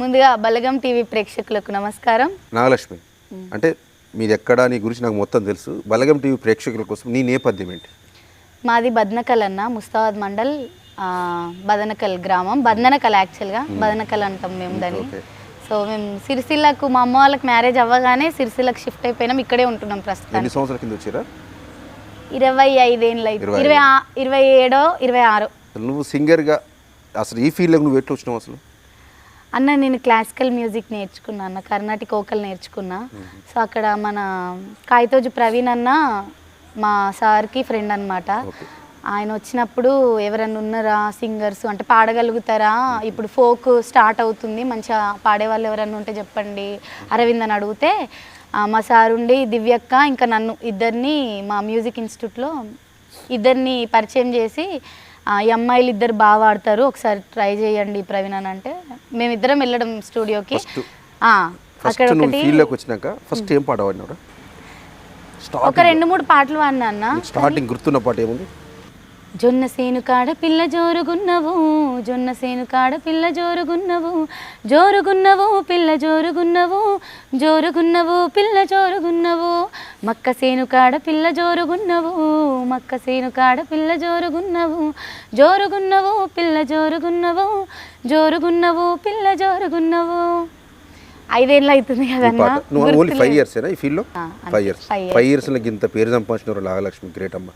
ముందుగా బలగం టీవీ ప్రేక్షకులకు నమస్కారం. నాగలక్ష్మి అంటే మీది ఎక్కడ నీ గురించి నాకు మొత్తం తెలుసు. బలగం టీవీ ప్రేక్షకుల కోసం నీ నేపథ్యం ఏంటి? మాది బద్నకల్ అన్న ముస్తాబాద్ మండల్ బదనకల్ గ్రామం. బదనకల్ యాక్చువల్గా బదనకల్ అంటాం మేము దాన్ని. సో మేము సిరిసిల్లకు మా అమ్మ వాళ్ళకి మ్యారేజ్ అవ్వగానే సిరిసిల్లకు షిఫ్ట్ అయిపోయినాం ఇక్కడే ఉంటున్నాం ప్రస్తుతం సంవత్సరాల కింద వచ్చారా? ఇరవై ఐదేళ్ళు అయితే ఇరవై ఇరవై ఏడో ఇరవై ఆరు. నువ్వు సింగర్గా అసలు ఈ ఫీల్డ్లోకి నువ్వు ఎట్లా వచ్చినావు అసలు? అన్న నేను క్లాసికల్ మ్యూజిక్ నేర్చుకున్నా అన్న కర్ణాటిక్ ఓకల్ నేర్చుకున్నా. సో అక్కడ మన కాయితోజు ప్రవీణ్ అన్న మా సార్కి ఫ్రెండ్ అన్నమాట. ఓకే. ఆయన వచ్చినప్పుడు ఎవరన్నా ఉన్నారా సింగర్స్? అంటే పాడగలుగుతారా? ఇప్పుడు ఫోక్ స్టార్ట్ అవుతుంది మంచిగా పాడేవాళ్ళు ఎవరన్నా ఉంటే చెప్పండి. అరవింద్ అని అడిగితే మా సార్ ఉండి దివ్యక్క ఇంకా నన్ను ఇద్దరిని మా మ్యూజిక్ ఇన్స్టిట్యూట్లో ఇద్దరిని పరిచయం చేసి ఈ అమ్మాయిలు ఇద్దరు బాగా పాడతారు ఒకసారి ట్రై చేయండి ప్రవీణ్ అని అంటే. మేమిద్దరం వెళ్ళడం స్టూడియోకి. అక్కడ ఒకటి ఫీల్డ్లోకి వచ్చినాక ఫస్ట్ ఏం పాట ఒక రెండు మూడు పాటలు పాడినా అన్న. స్టార్టింగ్ గుర్తున్న పాట ఏముంది? జొన్న సేను కాడ పిల్ల జోరుగున్నవు జొన్న సేను కాడ పిల్ల జోరుగున్నవు జోరుగున్నవు పిల్ల జోరుగున్నవు జోరుగున్నవు పిల్ల జోరుగున్నవు. మక్క సేను కాడ పిల్ల జోరుగున్నవు మక్క సేను కాడ పిల్ల జోరుగున్నవు జోరుగున్నవు పిల్ల జోరుగున్నవు జోరుగున్నవు పిల్ల జోరుగున్నవు ఐదేళ్ళు అవుతుంది కదన్నా ఓన్లీ ఫైవ్. ఇయర్స్ ఈ ఫీల్డ్లో. Five years. ఫైవ్ ఇయర్స్ ఇంత పేరు సంపాదించిన నాగలక్ష్మి గ్రేట్ అమ్మ